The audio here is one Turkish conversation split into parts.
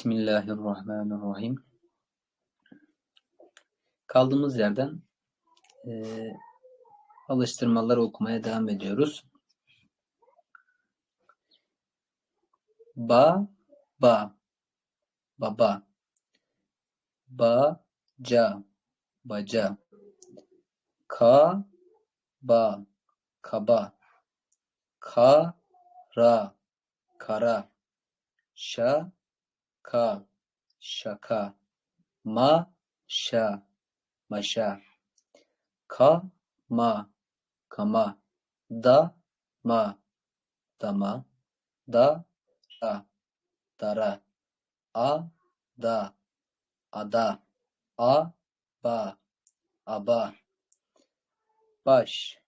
Bismillahirrahmanirrahim. Kaldığımız yerden e, alıştırmaları okumaya devam ediyoruz. Ba, ba, baba. Ba, ca, baca. Ka, ba, kaba. Ka, ra, kara. Şa, ka, şaka, ma, şa, maşa, ka, ma, kama, da, ma, dama, da, ra, dara, a, da, ada, a, ba, aba, baş,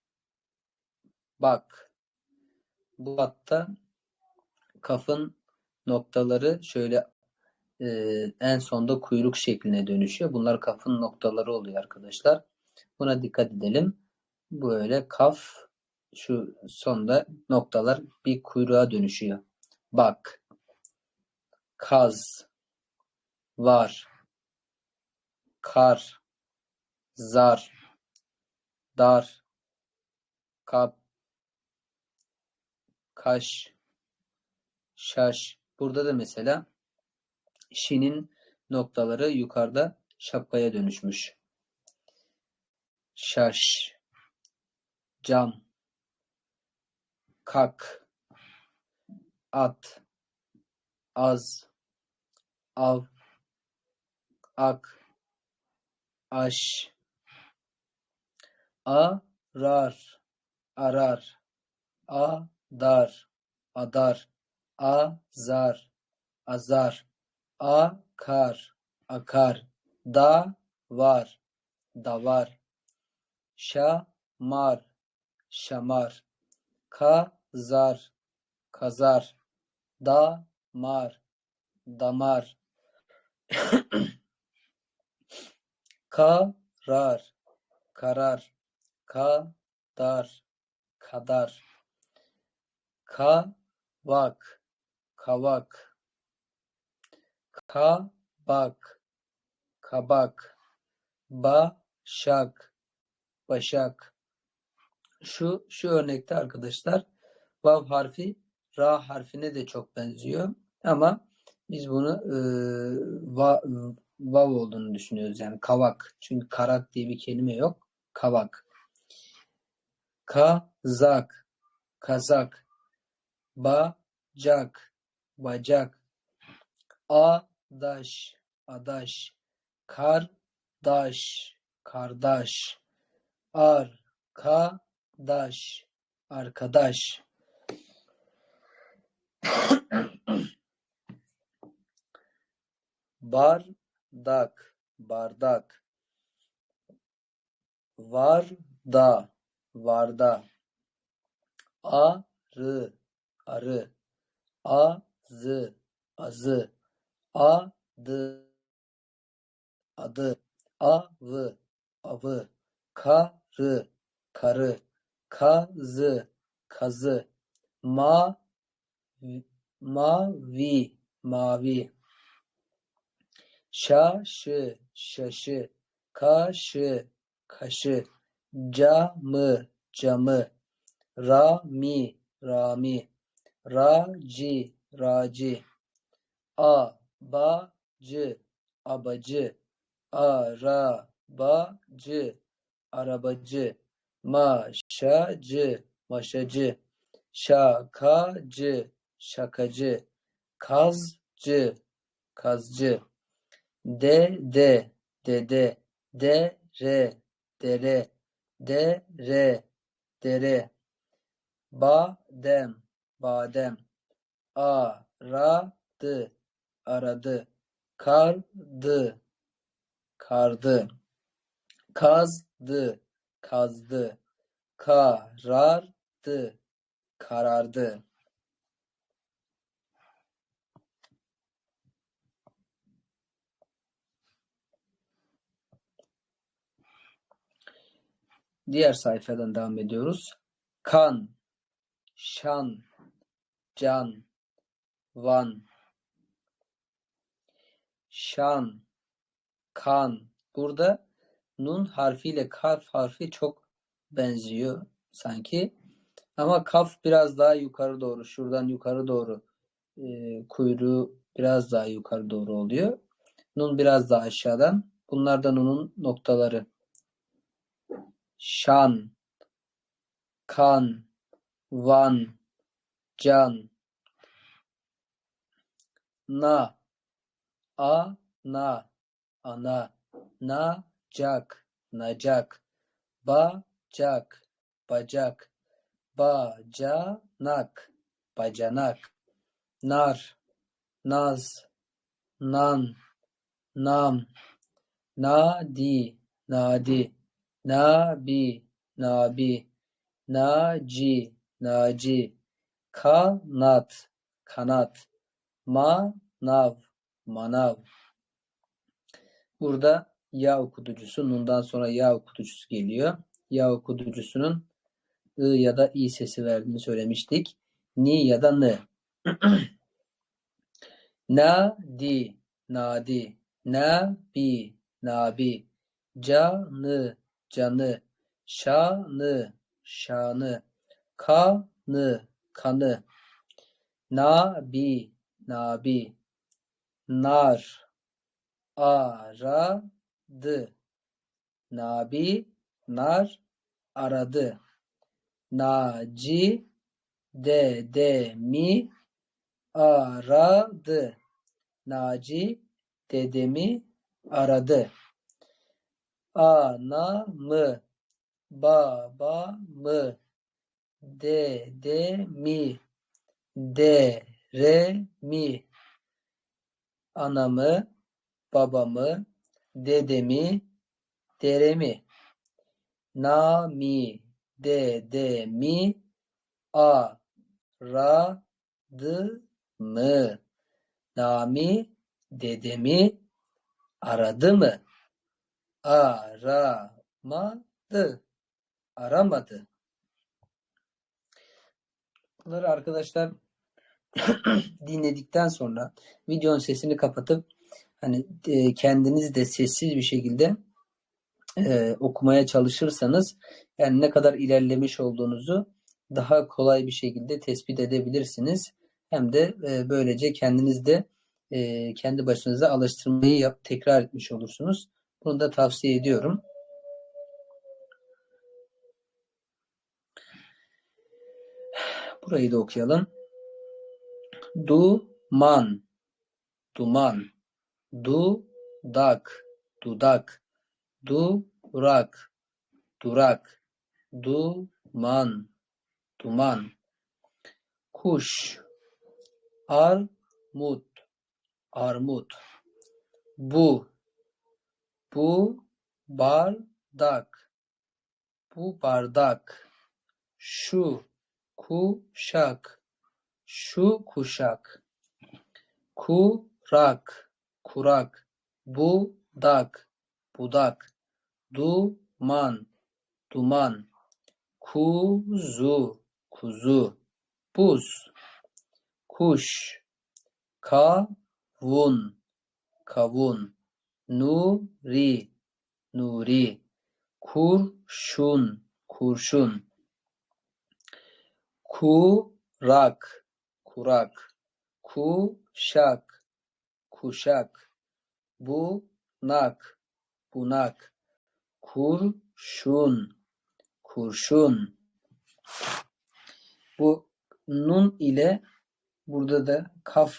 bak. Bu hatta kafın noktaları şöyle e, en sonda kuyruk şekline dönüşüyor. Bunlar kafın noktaları oluyor arkadaşlar. Buna dikkat edelim. Böyle kaf şu sonda noktalar bir kuyruğa dönüşüyor. Bak, kaz, var, kar, zar, dar, kap, kaş, şaş. Burada da mesela şinin noktaları yukarıda şapkaya dönüşmüş. Şaş, cam, kak, at, az, av, ak, aş, arar, arar, adar, adar, azar, azar, akar, akar, da var, davar, şamar, şamar, kazar, kazar, damar, damar, karar, karar, kadar, kadar, kavak, kavak, kabak, kabak, başak, başak. Şu şu örnekte arkadaşlar vav harfi ra harfine de çok benziyor ama biz bunu e, va, vav olduğunu düşünüyoruz yani kavak. Çünkü karak diye bir kelime yok. Kavak. Kazak, kazak, bacak, bacak, a Adaş, adaş, kardaş, kardeş, arkadaş, arkadaş. bardak, bardak. Varda, varda. Arı, arı. Azı, azı adı. Adı. Avı. Avı. Karı. Karı. Kazı. Kazı. Ma. Mavi. Mavi. Şaşı. Şaşı. Kaşı. Kaşı. Camı. Camı. Rami. Rami. Raci. Raci. A bacı, abacı, arabacı, arabacı, maşacı, maşacı, şakacı, şakacı, kazcı, kazcı, dede, dede, dere, dere, dere, dere, badem, badem, aradı, aradı. Kardı, kardı. Kazdı, kazdı. Karardı, karardı. Diğer sayfadan devam ediyoruz. Kan, şan, can, van, şan, kan. Burada nun harfiyle kaf harfi çok benziyor sanki. Ama kaf biraz daha yukarı doğru, şuradan yukarı doğru e, kuyruğu biraz daha yukarı doğru oluyor. Nun biraz daha aşağıdan. Bunlar da nunun noktaları. Şan, kan, van, can, na, a, na, ana, na, cak, nacak, ba, cak, bacak, bacanak, bacanak, nar, naz, nan, nam, nadi, nadi, nabi, nabi, naci, naci, kanat, kanat, manav, manav. Burada ya okutucusu, nundan sonra ya okutucusu geliyor. Ya okutucusunun ı ya da i sesi verdiğini söylemiştik. Ni ya da n. Nadi, nadi, nabi, nabi, canı, canı, şanı, şanı, kanı, kanı, nabi, nabi, nar, aradı, nabi, nar, aradı, naci, dedemi, aradı, Naci, dedemi, aradı. Anamı, babamı, dedemi, deremi, anamı, babamı, dedemi, deremi, nami, dedemi, aradı mı? Nami, dedemi, aradı mı? Aramadı. Aramadı. Bunları arkadaşlar dinledikten sonra videonun sesini kapatıp hani e, kendiniz de sessiz bir şekilde e, okumaya çalışırsanız yani ne kadar ilerlemiş olduğunuzu daha kolay bir şekilde tespit edebilirsiniz. Hem de e, böylece kendiniz de e, kendi başınıza alıştırmayı yap, tekrar etmiş olursunuz. Bunu da tavsiye ediyorum. Burayı da okuyalım. Duman, duman, dudak, dudak, durak, durak, duman, duman, kuş, armut, armut, bu, bu bardak, bu bardak, şu kuşak, şu kuşak, kurak, kurak, budak, budak, duman, duman, kuzu, kuzu, buz, kuş, kavun, kavun, nuri, nuri, kurşun, kurşun, kurak, kurak, kuşak, kuşak, bunak, bunak, kurşun, kurşun. Bu nun ile burada da kaf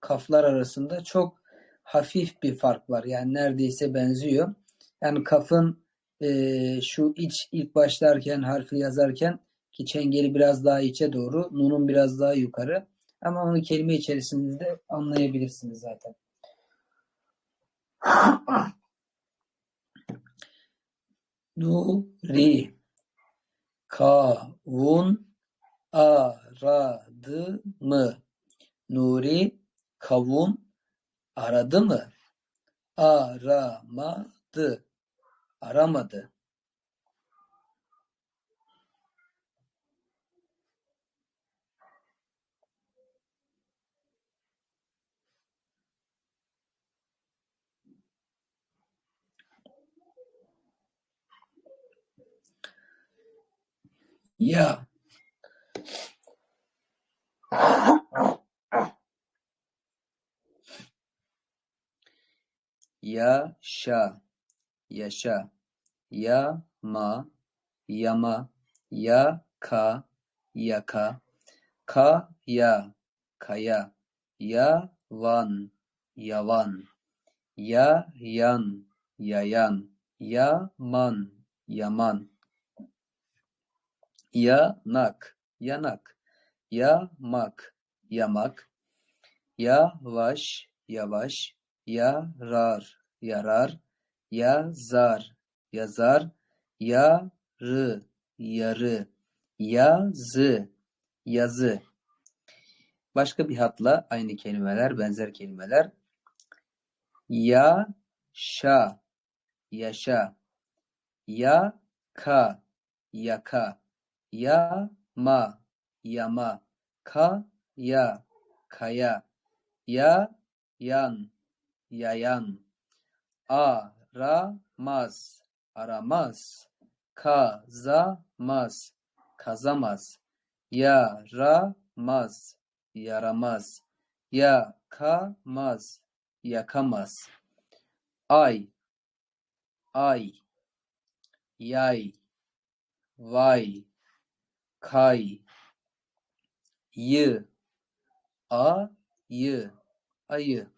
kaflar arasında çok hafif bir fark var. Yani neredeyse benziyor. Yani kafın e, şu iç ilk başlarken harfi yazarken ki çengeli biraz daha içe doğru, nunun biraz daha yukarı. Ama onu kelime içerisinde anlayabilirsiniz zaten. Nuri kavun aradı mı? Nuri kavun aradı mı? Aramadı. Aramadı. Ya. Yaşa. Yaşa. Yama. Yama. Yaka. Yaka. Kaya. Kaya. Yavan. Yavan. Yayan. Yayan. Yaman. Yaman. Yanak. Yanak. Yamak. Yamak. Yavaş. Yavaş. Yarar. Yarar. Yazar. Yazar. Yarı. Yarı. Yazı. Yazı. Başka bir hatla aynı kelimeler, benzer kelimeler. Yaşa. Yaşa. Yaka. Yaka. Yama. Yama. Kaya. Kaya. Yayan. Yayan. Aramaz. Aramaz. Kazamaz. Kazamaz. Yaramaz. Yaramaz. Yakamaz. Yakamaz. Ay. Ay. Yay. Vay. Kay. Yı. Ayı. Ayı.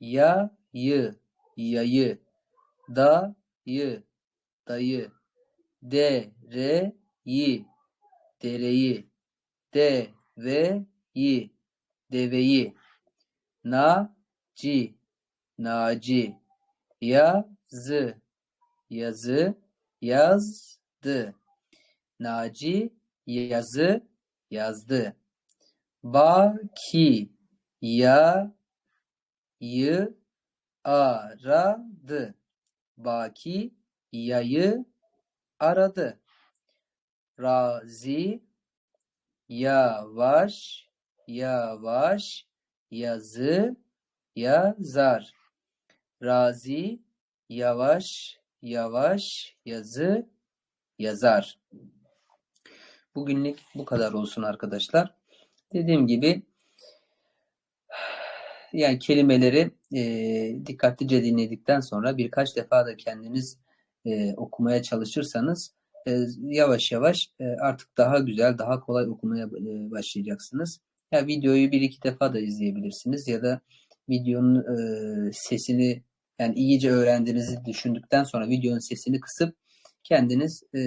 Yayı. Yayı. Dayı. Dayı. Dereyi. Dereyi. Deveyi. Deveyi. Naci. Naci. Yazı. Yazı. Yazdı. Naci yazı yazdı. Baki ya yı aradı. Baki yayı aradı. Razi yavaş yavaş yazı yazar. Razi yavaş yavaş yazı yazar. Bugünlük bu kadar olsun arkadaşlar. Dediğim gibi yani kelimeleri e, dikkatlice dinledikten sonra birkaç defa da kendiniz e, okumaya çalışırsanız e, yavaş yavaş e, artık daha güzel, daha kolay okumaya e, başlayacaksınız. Ya videoyu bir iki defa da izleyebilirsiniz ya da videonun e, sesini yani iyice öğrendiğinizi düşündükten sonra videonun sesini kısıp kendiniz e,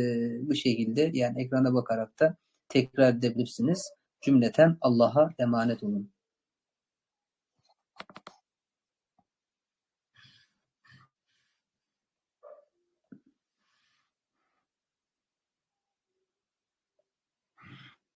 bu şekilde yani ekrana bakarak da tekrar edebilirsiniz. Cümleten Allah'a emanet olun.